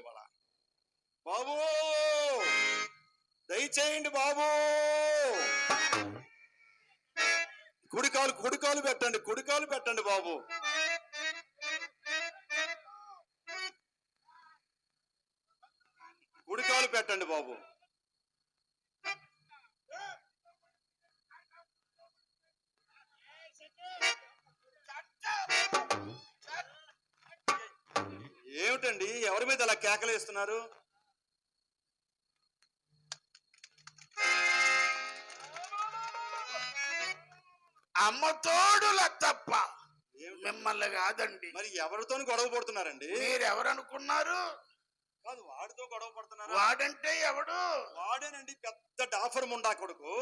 ఇవాళ. బాబు! దయచేయండి బాబు! కుడికాలు కుడికాలు పెట్టండి కుడికాలు పెట్టండి బాబు. కుడికాలు పెట్టండి బాబు. ఏమిటండి? ఎవరి మీద అలా కేకలేస్తున్నారు అమ్మ తోడుల తప్ప? మిమ్మల్ని కాదండి. మరి ఎవరితో గొడవ పడుతున్నారండి? మీరెవరనుకున్నారు? కాదు వాడితో గొడవ పడుతున్నారు? వాడంటే ఎవడు? వాడేనండి పెద్ద డాఫర్ ముండా కొడుకు.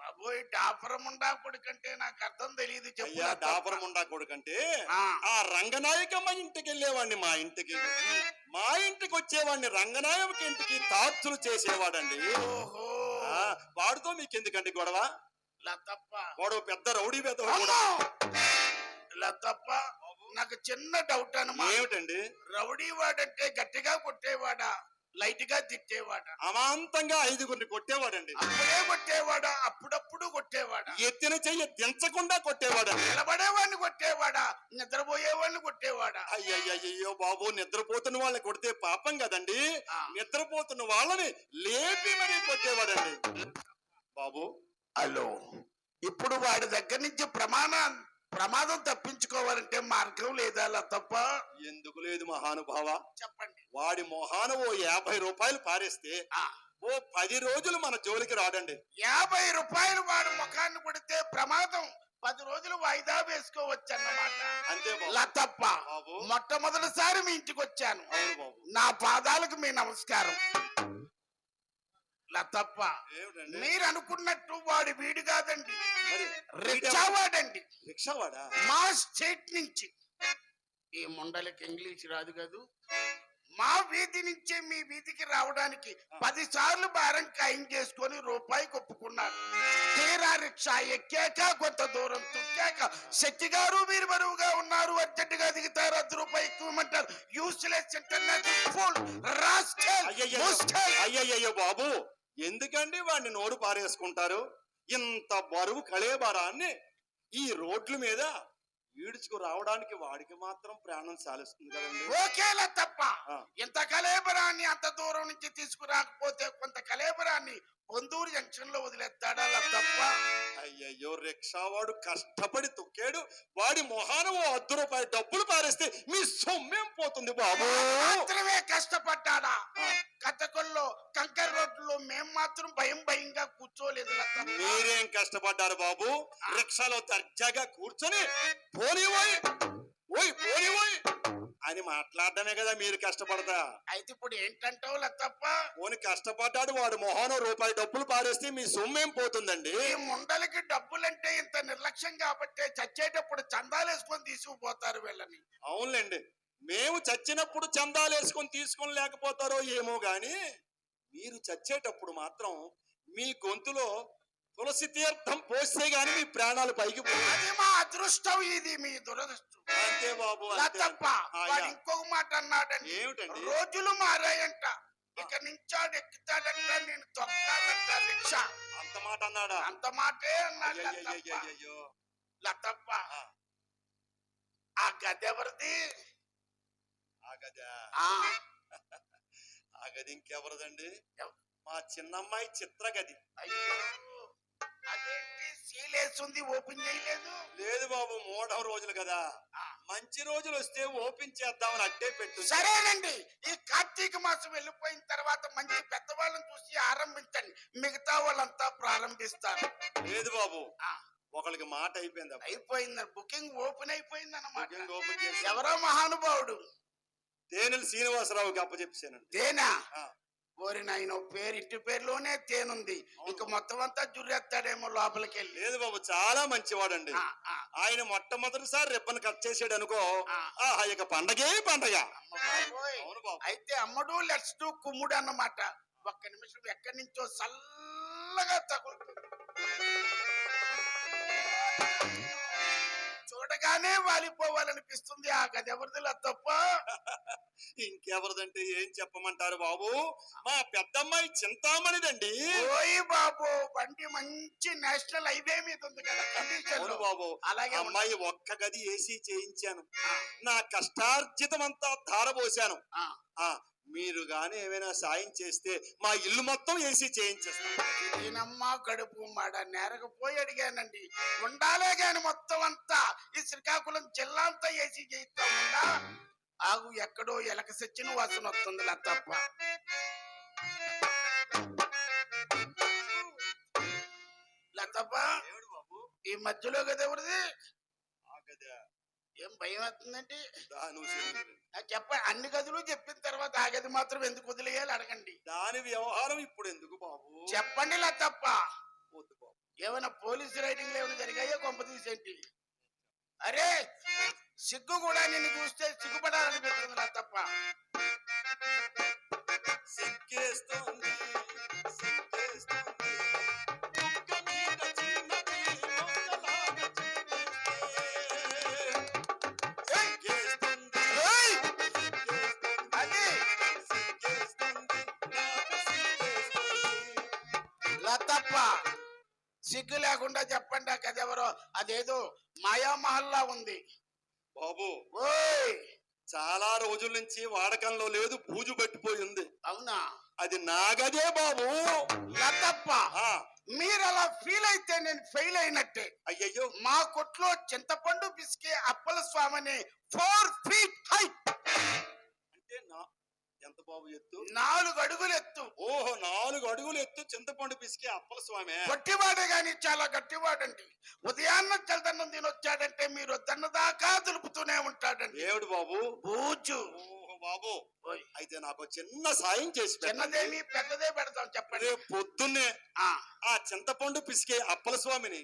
బాబోయ్ డాఫరముండా కొడుకంటే నాకు అర్థం తెలియదు చెప్పు అయ్యా. డాఫర్ ముండా కొడుకంటే ఆ, ఆ రంగనాయకమ్మ ఇంటికి వెళ్ళేవాడిని మా ఇంటికి. మా ఇంటికి వచ్చేవాడిని రంగనాయక ఇంటికి తాత్తులు చేసేవాడండి. వాడితో మీకు ఎందుకండి గొడవ? లతప్ప. వాడు పెద్ద రౌడీ పెద్ద! లతప్ప. నాకు చిన్న డౌట్ అనమా ఏమిటండి? రౌడీ వాడంటే గట్టిగా కొట్టేవాడా? లైట్గా తిట్టేవాడా? అమాంతంగా ఐదుగురిని కొట్టేవాడండి. అప్పుడే కొట్టేవాడా? అప్పుడప్పుడు కొట్టేవాడా? ఎత్తిన చెయ్యి దించకుండా కొట్టేవాడండి. నిలబడేవాడిని కొట్టేవాడా? నిద్రపోయేవాడిని కొట్టేవాడా? అయ్యయ్యో బాబు నిద్రపోతున్న వాళ్ళని కొడితే పాపం కదండి. నిద్రపోతున్న వాళ్ళని లేపి మరీ కొట్టేవాడండి. బాబు హలో. ఇప్పుడు వాడి దగ్గర నుంచి ప్రమాణ ప్రమాదం తప్పించుకోవాలంటే మార్గం లేదా తప్ప ఎందుకు లేదు మహానుభావ? చెప్పండి. వాడి మొహాన ఓ యాభై రూపాయలు పారేస్తే ఓ పది రోజులు మన జోలికి రాడండి. యాభై రూపాయలు వాడి ముఖాన్ని కొడితే ప్రమాదం. పది రోజులు వాయిదా వేసుకోవచ్చు అన్నమాట లతప్ప మొట్టమొదటిసారి మీ ఇంటికి వచ్చాను. నా పాదాలకు మీ నమస్కారం. ఏమిటండి? మీరు అనుకున్నట్టు వాడి వీడు కాదండి. మరి రిక్షా వాడండి. రిక్షావాడా మా స్టేట్ నుంచి. ఈ ముండలకి ఇంగ్లీష్ రాదు కదూ. మా వీధి నుంచే మీ వీధికి రావడానికి పది సార్లు భారం ఖాయం చేసుకొని రూపాయి కొప్పుకున్నారు. తీరా రిక్షా ఎక్కాక కొంత దూరం తుక్కాక శక్తి గారు మీరు బరువుగా ఉన్నారు అర్జెంటుగా దిగుతారు అర్ధ రూపాయి ఎక్కువమంటారు యూస్లెస్ ఇంటర్నేషనల్ ఫుల్ రాస్కెల్ అయ్యయ్యో బాబు. ఎందుకండి వాడిని నోరు పారేసుకుంటారు? ఇంత బరువు కళేబరాన్ని ఈ రోడ్ల మీద ఈడ్చుకు రావడానికి వాడికి మాత్రం ప్రాణం సాలిస్తుంది కదండి. ఓకేలా తప్ప. ఇంత కలేబరాన్ని అంత దూరం నుంచి తీసుకురాకపోతే కొంత కలేబరాన్ని పొందూరు జంక్షన్లో వదిలేస్తాడా తప్ప? అయ్యయ్యో రిక్షావాడు కష్టపడి తొక్కాడు వాడి మొహాన ఓ అర్ధ రూపాయి డబ్బులు పారేస్తే మీ సొమ్మేం పోతుంది బాబు? మాత్రమే కష్టపడ్డాడా? కథకొల్లో కంకర్ రోడ్లో మేం మాత్రం భయం భయంగా కూర్చోలేదు. మీరేం కష్టపడ్డారు బాబు? రిక్షాలో దర్జాగా కూర్చొని పోనివోయ్ ఓయ్ పోనివోయ్ అని మాట్లాడడమే కదా మీరు కష్టపడతా. అయితే ఇప్పుడు ఏంటంటావు తప్ప పోని కష్టపడ్డాడు వాడు మొహాన రూపాయి డబ్బులు పారేస్తే మీ సొమ్మేం పోతుందండి? ఈ ముండలకి డబ్బులంటే ఇంత నిర్లక్ష్యం కాబట్టే చచ్చేటప్పుడు చందాలేసుకొని తీసుకుపోతారు వీళ్ళని. అవునులేండి. మేము చచ్చినప్పుడు చందాలు వేసుకొని తీసుకొని లేకపోతారో ఏమో గాని మీరు చచ్చేటప్పుడు మాత్రం మీ గొంతులో తులసి తీర్థం పోస్తే గాని మీ ప్రాణాలు పైకి. అది మా అదృష్టం ఇది మీ దురదృష్టం అంతే బాబు వాడు. ఇంకొక మాట అన్నాడండి ఏమిటండి రోజులు మారాయంట ఇక నుంచాడు ఎక్కుతాడంట నేను తొక్కాలంట రిక్షా అంత మాట అన్నాడా అంత మాటే అన్నాడు లతప్ప. ఆ. ఆ గది. ఆ. గదా గది ఇంకెవరదండి? మా చిన్నమ్మాయి చిత్రగది అయ్యో! అదేంటి? సీలేస్తుంది ఓపెన్ చేయలేదు. లేదు బాబు మూడవ రోజులు కదా. మంచి రోజులు వస్తే ఓపెన్ చేద్దామని అట్టే పెట్టు సరేనండి. ఈ కార్తీక మాసం వెళ్ళిపోయిన తర్వాత మంచి పెద్దవాళ్ళని చూసి ఆరంభించండి. మిగతా వాళ్ళంతా ప్రారంభిస్తారు. లేదు బాబు. ఒకరికి మాట అయిపోయింది. అయిపోయింది. బుకింగ్ ఓపెన్ అయిపోయింది అనమాట బుకింగ్ ఓపెన్ చేసి ఎవరో మహానుభావుడు. తేనెలు శ్రీనివాసరావుకి అప్పచెప్పేశానండి. తేనా? ఓరి నాయన పేరు ఇంటి పేరులోనే తేనుంది. ఇంక మొత్తం అంతా జుర్రెత్తాడేమో లోపలికి వెళ్ళి లేదు బాబు చాలా మంచివాడండి. ఆయన మొట్టమొదటిసారి రిబ్బన్ కట్ చేసాడు అనుకో ఆ. ఆహా ఇక పండగే పండగ. అయితే అమ్మడు లెట్స్ డు కుమ్ముడు అన్నమాట. ఒక్క నిమిషం ఎక్కడి నుంచో చల్లగా చూడగా చూడగానే వాలిపోవాలనిపిస్తుంది. ఆ గది ఎవరిది తప్ప? ఇంకెవరిదంటే ఏం చెప్పమంటారు బాబు? మా పెద్దమ్మాయి చింతామణిదండి. ఓయ్ బాబు బండి మంచి నేషనల్ హైవే మీద ఉంది కదా కండిషన్ అవును బాబు. అలాగే. అమ్మాయి ఒక్క గది ఏసీ చేయించాను. నా కష్టార్జితం అంతా ధారపోశాను ఆ, మీరు గాని ఏమైనా సాయం చేస్తే మా ఇల్లు మొత్తం ఏసీ చేయించేస్తాను నేనమ్మా కడుపు మాడ నేరకపోయి అడిగానండి. ఉండాలే గాని మొత్తం అంతా. ఈ శ్రీకాకుళం జిల్లా అంతా ఏసీ చేయిస్తా ఆగు ఎక్కడో ఎలక సచ్చిన వాసన వస్తుంది తప్ప లతప్ప ఈ మధ్యలో కదా ఎవరిది? ఏం భయం వస్తుందండి? చెప్ప. అన్ని గదులు చెప్పిన తర్వాత ఆ గది మాత్రం ఎందుకు వదిలేయాలి అడగండి. దాని వ్యవహారం ఇప్పుడు ఎందుకు బాబు? చెప్పండి లతప్ప. ఏమైనా పోలీసు రైడింగ్లు ఏమైనా జరిగాయో కొంప తీసేంటి అరే సిగ్గు కూడా నిన్ను చూస్తే సిగ్గు లేకుండా చెప్పండి ఆ కథ ఎవరో అదేదో మాయామహల్లా ఉంది. బాబు ఓయ్! చాలా రోజుల నుంచి వాడకంలో లేదు పూజు పట్టిపోయింది అవునా? అది నాగదే బాబు. లతప్ప మీరు అలా ఫీల్ అయితే నేను ఫెయిల్ అయినట్టే. అయ్యయ్యో. మా కొట్లో చింతపండు పిసికే అప్పల స్వామిని ఫోర్ ఫీట్ హైట్. ఎంత బాబు ఎత్తు? నాలుగు అడుగులు ఎత్తు. ఓహో నాలుగు అడుగులు ఎత్తు చింతపండు పిసికే అప్పల స్వామి. గట్టివాడే గాని చాలా గట్టివాడండి. ఉదయాన్న చల్దన్నం తినొచ్చాడంటే మీరు వద్దన్న దాకా దులుపుతూనే ఉంటాడండి. ఏమిటి బాబు? బూచు ఓహో బాబు అయితే నాకు చిన్న సాయం చేసి. చిన్నదేమి పెద్దదే పెడతాం చెప్పండి. పొద్దున్నే ఆ, ఆ చింతపండు పిసికే అప్పల స్వామిని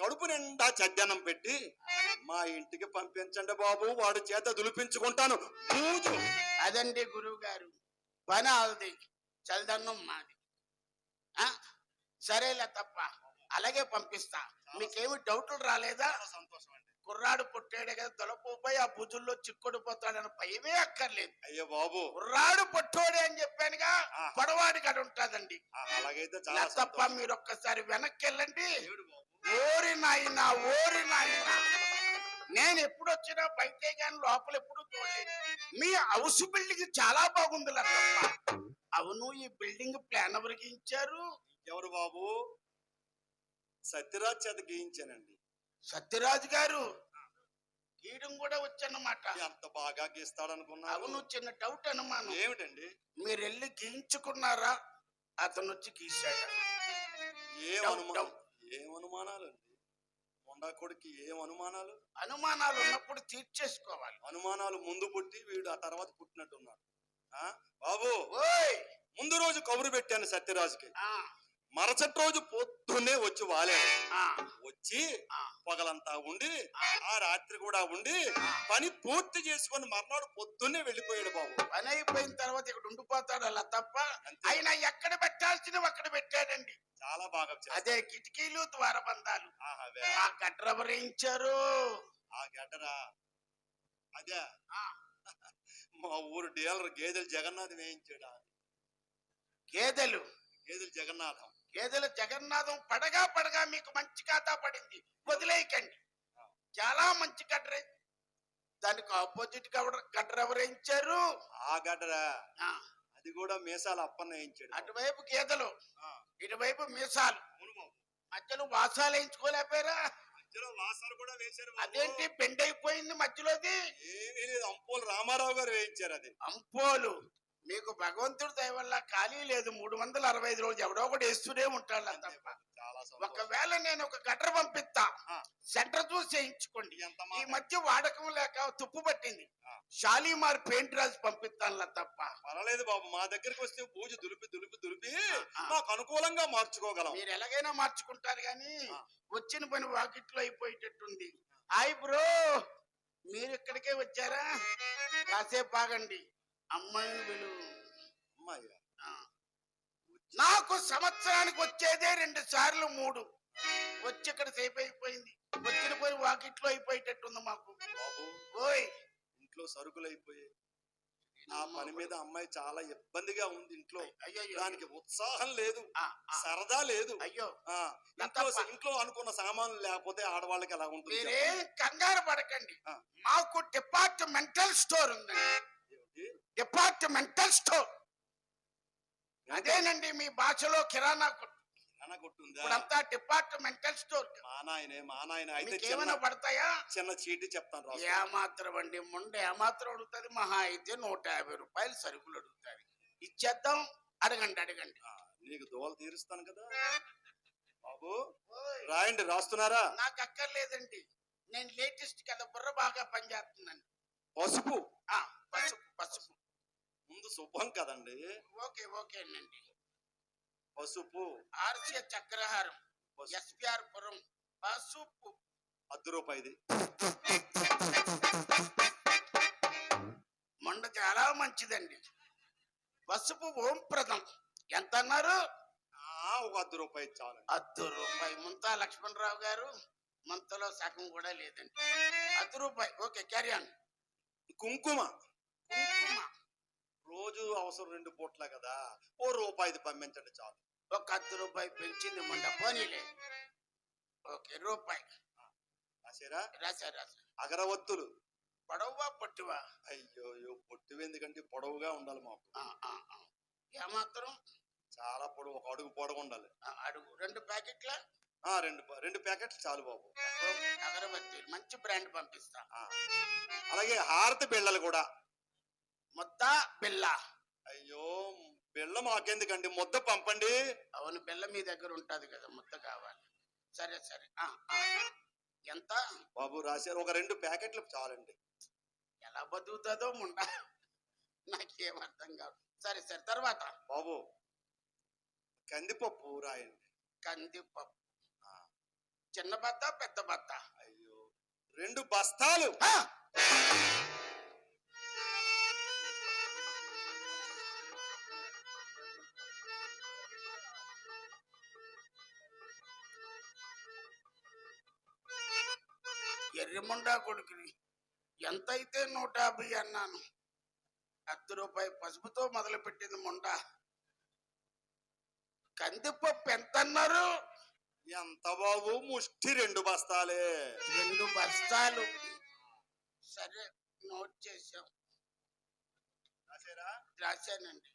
కడుపు నిండా చద్దన్నం పెట్టి మా ఇంటికి పంపించండి బాబు వాడి చేత దులిపించుకుంటాను. పూజు. అదండి గురువు గారు పని ఆల్ది చల్దన్నం మాది. సరేలే తప్ప అలాగే పంపిస్తా. మీకేమి డౌట్లు రాలేదా? సంతోషం అండి. కుర్రాడు పుట్టాడే కదా దొలపోయి ఆ భుజుల్లో చిక్కుడు పోతాడని భయమే అక్కర్లేదు. అయ్యో బాబు. కుర్రాడు పుట్టోడే అని చెప్పానుగా. పొడవాడి కాడ ఉంటదండి. అలాగైతే చాలా తప్ప. మీరు ఒక్కసారి వెనక్కి వెళ్ళండి. ఓరి నాయన ఓరి నాయన నేను ఎప్పుడు వచ్చినా బయటే కానీ లోపల ఎప్పుడు చూడలేదు. మీ హౌస్ బిల్డింగ్ చాలా బాగుంది అవును ఈ బిల్డింగ్ ప్లాన్ ఎవరికి ఇచ్చారు? ఎవరు బాబు? సత్యరాజ్ చేత గీయించానండి. సత్యరాజు గారు? గీయడం కూడా వచ్చన్నమాట. అంత బాగా గీస్తాడనుకున్నాను. అవును చిన్న డౌట్ అనుమానం. ఏమిటండి? మీరు వెళ్ళి గీయించుకున్నారా? అతను వచ్చి గీశాడు ఏం అనుమానం. ఏం అనుమానాలు మొండా కొడుకు ఏం అనుమానాలు అనుమానాలు ఉన్నప్పుడు తీర్చేసుకోవాలి. అనుమానాలు ముందు పుట్టి వీడు ఆ తర్వాత పుట్టినట్టున్నాడు. ఆ? బాబు! ఓయ్! ముందు రోజు కబురు పెట్టాను సత్యరాజుకి. ఆ, మరుసటి రోజు పొద్దున్నే వచ్చి వాలాడు. వచ్చి. పగలంతా ఉండి ఆ. రాత్రి కూడా ఉండి పని పూర్తి చేసుకొని మర్నాడు పొద్దున్నే వెళ్ళిపోయాడు బాబు. పని అయిపోయిన తర్వాత ఇక్కడ ఉండిపోతాడు అలా తప్ప. ఆయన ఎక్కడ పెట్టాల్సినవి అక్కడ పెట్టాడండి. చాలా బాగా. అదే కిటికీలు ద్వారబంధాలు. ఆ గట్రవరించారు ఆ గడ్డరా. అదే. మా ఊరు డీలర్ గేదెలు జగన్నాథం వేయించాడా? గేదెలు. గేదెలు జగన్నాథం. గేదెల జగన్నాథం పడగా పడగా మీకు మంచి ఖాతా పడింది. వదిలేయకండి. చాలా మంచి గడ్ర దానికి ఆపోజిట్ గడ్ర ఎవరించారు ఆ గడ్డరా? అది కూడా మీసాలు అప్పన్న వేయించాడు. అటువైపు గేదెలు ఇటువైపు మీసాలు. మధ్యలో వాసాలు వేయించుకోలేకపోయారా? మధ్యలో వాసాలు కూడా వేశారు బాబు. అదేంటి? బెండ్ అయిపోయింది మధ్యలోది? ఏమీ లేదు. అంపోలు రామారావు గారు వేయించారు అది. అంపోలు. మీకు భగవంతుడి దయ వల్ల ఖాళీ లేదు మూడు వందల అరవై ఐదు రోజు ఎవడో ఒకటి వేస్తూనే ఉంటాడు తప్ప. ఒకవేళ నేను ఒక గట్ర పంపిస్తా. సెంటర్ చూసి చేయించుకోండి ఈ. మధ్య వాడకం లేక తుప్పు పట్టింది. షాలీమార్ పెయింట్ రాజు పంపిస్తానులా తప్ప పర్వాలేదు బాబు మా దగ్గరికి వస్తే పూజ దులిపి దులిపి దులిపి. మాకు అనుకూలంగా మార్చుకోగలం మీరు ఎలాగైనా మార్చుకుంటారు కానీ. వచ్చిన పని వాకిట్లో అయిపోయేటట్టుంది హాయ్ బ్రో మీరు ఇక్కడికే వచ్చారా కాసేపు ఆగండి అమ్మాయిని అమ్మాయి నాకు సంవత్సరానికి వచ్చేదే రెండు సార్లు మూడు. వచ్చి ఇక్కడ సేపు అయిపోయింది. వచ్చిన పోయి వాకిట్లో అయిపోయేటట్టుంది మాకు. ఓయ్. ఇంట్లో సరుకులు అయిపోయాయి. ఆ పని మీద అమ్మాయి చాలా ఇబ్బందిగా ఉంది ఇంట్లో. దానికి ఉత్సాహం లేదు. సరదా లేదు. అయ్యో. ఇంట్లో ఇంట్లో అనుకున్న సామాన్లు లేకపోతే ఆడవాళ్ళకి ఎలా ఉంటుంది కంగారు పడకండి. మాకు డిపార్ట్మెంటల్ స్టోర్ ఉందండి? డిపార్ట్మెంటల్ స్టోర్ అదేనండి మీ భాషలో కిరాణా కొట్టు. కిరాణా కొట్టుందా? ఇప్పుడంతా డిపార్ట్మెంటల్ స్టోర్ మా నాయనే మా నాయన అయితే ఏమైనా పడతాయా? చిన్న చీటి చెప్తాను. ఏమాత్రం అండి ముండ ఏమాత్రం అడుగుతుంది మహా అయితే నూట యాభై రూపాయలు సరుకులు అడుగుతారు. ఇచ్చేద్దాం. అడగండి అడగండి. నీకు దోవలు తీరుస్తాను కదా. బాబు రాయండి రాస్తున్నారా? నాకు అక్కర్లేదండి. నేను లేటెస్ట్ కదా బుర్ర బాగా పనిచేస్తుందండి. పసుపు? పసుపు పసుపు. ముందు శుభం కదండి. ఓకే ఓకే అండి. పసుపు. ఆర్సీఎ చక్రహారం ఎస్పిఆర్ పురం పసుపు. అర్ధ రూపాయిది మొండ చాలా మంచిదండి. పసుపు ఓం ప్రదం ఎంత అన్నారు ఆ, ఒక అర్ధ రూపాయి చాలు అర్ధ రూపాయి. ముంతా లక్ష్మణరావు గారు మంతలో సగం కూడా లేదండి. అర్ధ రూపాయి. Okay carry on. కుంకుమ కుంకుమ. రోజు అవసరం రెండు పూట్ల కదా ఓ రూపాయిది పంపించండి చాలు. ఒక అర్ధ రూపాయి పెంచింది మొండ పోనీలే. ఓకే రూపాయి. రాశారా? రాసా రాసా అగరవత్తులు. పొడవా పొట్టివా? అయ్యో అయ్యో పొట్టు ఎందుకంటే పొడవుగా ఉండాలి మాకు. ఏమాత్రం? చాలా పొడవు ఒక అడుగు పొడవు ఉండాలి. అడుగు రెండు ప్యాకెట్ల? రెండు రెండు ప్యాకెట్లు చాలు బాబు. అగరబత్తి మంచి బ్రాండ్ పంపిస్తా. అలాగే హారతి బిళ్ళలు కూడా. ముద్ద బిల్ల అయ్యో బిళ్ళ మాకెందుకండి? ముద్ద పంపండి. అవును బిల్ల మీ దగ్గర ఉంటది కదా ముద్ద కావాలి. సరే సరే. ఆ, ఆ. ఎంత? బాబు రాశారు ఒక రెండు ప్యాకెట్లు చాలండి. ఎలా బతుకుతుందో ముండ? నాకేం అర్థం కాదు. సరే సరే తర్వాత. బాబు కందిపప్పు రాయండి. కందిపప్పు. ఆ. చిన్న బద్ద పెద్ద బద్ద అయ్యో రెండు బస్తాలు. ఆ! ఎర్రిముండా కొడుకుని. ఎంత అయితే నూట యాభై అన్నాను. అర్ధ రూపాయి పసుపుతో మొదలు పెట్టింది ముండ. కందిపప్పు ఎంత అన్నారు ఎంత బాబు? ముష్టి రెండు బస్తాలే. రెండు బస్తాలు. సరే నోట్ చేసాం రాశానండి.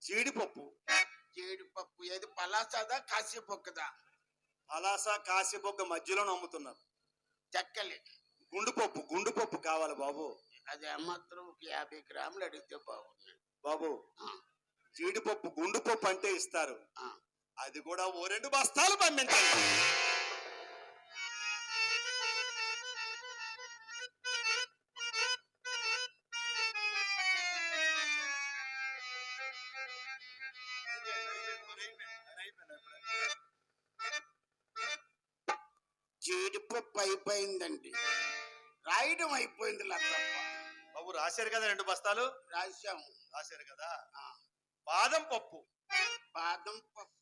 జీడిపప్పు. జీడిపప్పు. ఏది పలాసదా కాశీపొక్కదా అలాస కాసిబొగ్గ మధ్యలో నమ్ముతున్నారు. చెక్కలి గుండుపప్పు గుండుపప్పు కావాలి బాబు. అది ఏమాత్రం ఒక యాభై గ్రాములు అడిగితే బాగుంది. బాబు ఆ, జీడిపప్పు గుండుపప్పు అంటే ఇస్తారు. అది కూడా ఓ రెండు బస్తాలు పంపించండి. అయిపోయిందండి. రాయడం అయిపోయింది లత్తప్ప బాబు రాశారు కదా రెండు బస్తాలు? రాశాము. రాశారు కదా? బాదం పప్పు. బాదం పప్పు.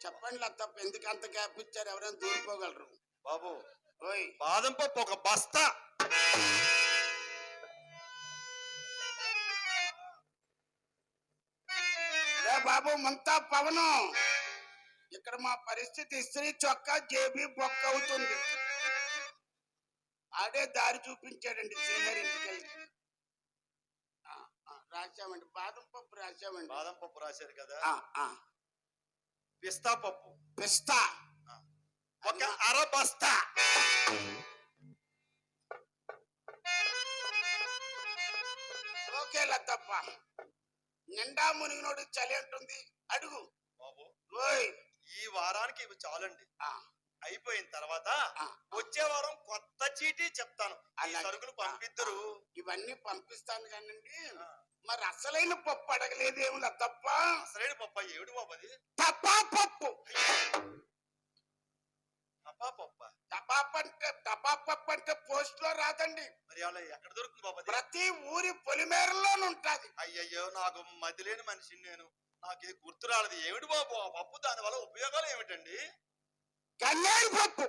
చెప్పండి లత్తప్ప ఎందుకు అంత గ్యాప్ ఇచ్చారు? ఎవరైనా దూరిపోగలరు బాబు ఓయ్. బాదం పప్పు ఒక బస్తా. బాబు మంతా పవను. ఇక్కడ మా పరిస్థితి ఇస్త్రీ చొక్కా జేబీ బొక్క అవుతుంది. ఆడే దారి చూపించాడండి శ్రీహరి రాశామండి. బాదం పప్పు రాశామండి. బాదం పప్పు రాశారు కదా? పిస్తా పప్పు. పిస్తా. ఒక అర బస్తా ఓకే లత్తప్ప నిండా మునిగినోడు చలి అంటుంది. అడుగు. బాబు. ఓయ్. ఈ వారానికి ఇవి చాలండి. అయిపోయిన తర్వాత వచ్చే వారం కొత్త చీటీ చెప్తాను. ఈ. సరుకులు పంపిద్దరు. ఇవన్నీ పంపిస్తాను కానండి. మరి అసలైన పప్పు అడగలేదేమి లత్తప్ప అసలేడు పప్ప? ఏడు బాబు అది? తప్పా పప్పు? అప్పా పప్ప? టపాప్ అంటే టపాప్ పప్పు అంటే పోస్ట్లో రాదండి. మరి అలా ఎక్కడ దొరుకుతుంది బాబు ప్రతి ఊరి పొలిమేరలోనే ఉంటది. అయ్యయ్యో నాకు మతి లేని మనిషిని నేను. నాకే గుర్తు రాలేదు. ఏమిటి బాబు? ఆ పప్పు దాని వల్ల ఉపయోగాలు ఏమిటండి? కన్నేరు పప్పు.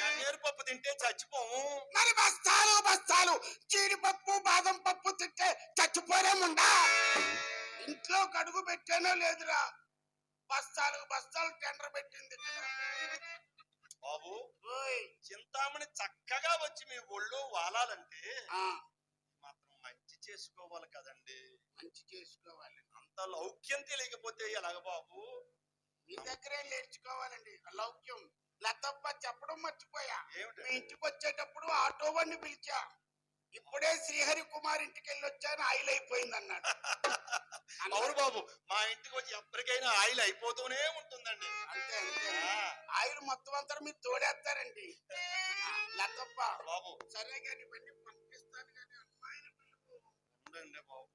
గన్నేరు పప్పు తింటే చచ్చిపోము. మరి బస్తాలు బస్తాలు. జీడిపప్పు బాదం పప్పు తింటే చచ్చిపోలేముండా? ఇంట్లో కడుగు పెట్టానో లేదురా. బస్తాలు బస్తాలు టెండర్ పెట్టింది బాబు చింతామణి చక్కగా వచ్చి మీ ఒళ్ళు వాలాలంటే మాత్రం మంచి చేసుకోవాలి కదండి. మంచి చేసుకోవాలి అంత లౌక్యం తెలియకపోతే ఎలాగ బాబు? మీ దగ్గరే నేర్చుకోవాలండి. లౌక్యం. లతప్ప చెప్పడం మర్చిపోయా. మీ ఇంటికి వచ్చేటప్పుడు ఆటో వాడిని పిలిచా. ఇప్పుడే శ్రీహరి కుమార్ ఇంటికి వెళ్ళి వచ్చాను ఆయిల్ అయిపోయింది అన్నాడు అవును బాబు. మా ఇంటికి వచ్చి ఎప్పటికైనా ఆయిల్ అయిపోతూనే ఉంటుందండి. అంతే అంతే. ఆయిల్ మొత్తం అంతా మీరు తోడేస్తారండి. లతప్ప బాబు. సరే కానీ ఇవన్నీ పంపిస్తాను కానీ అమ్మాయిని పిలువు ఉండండి బాబు.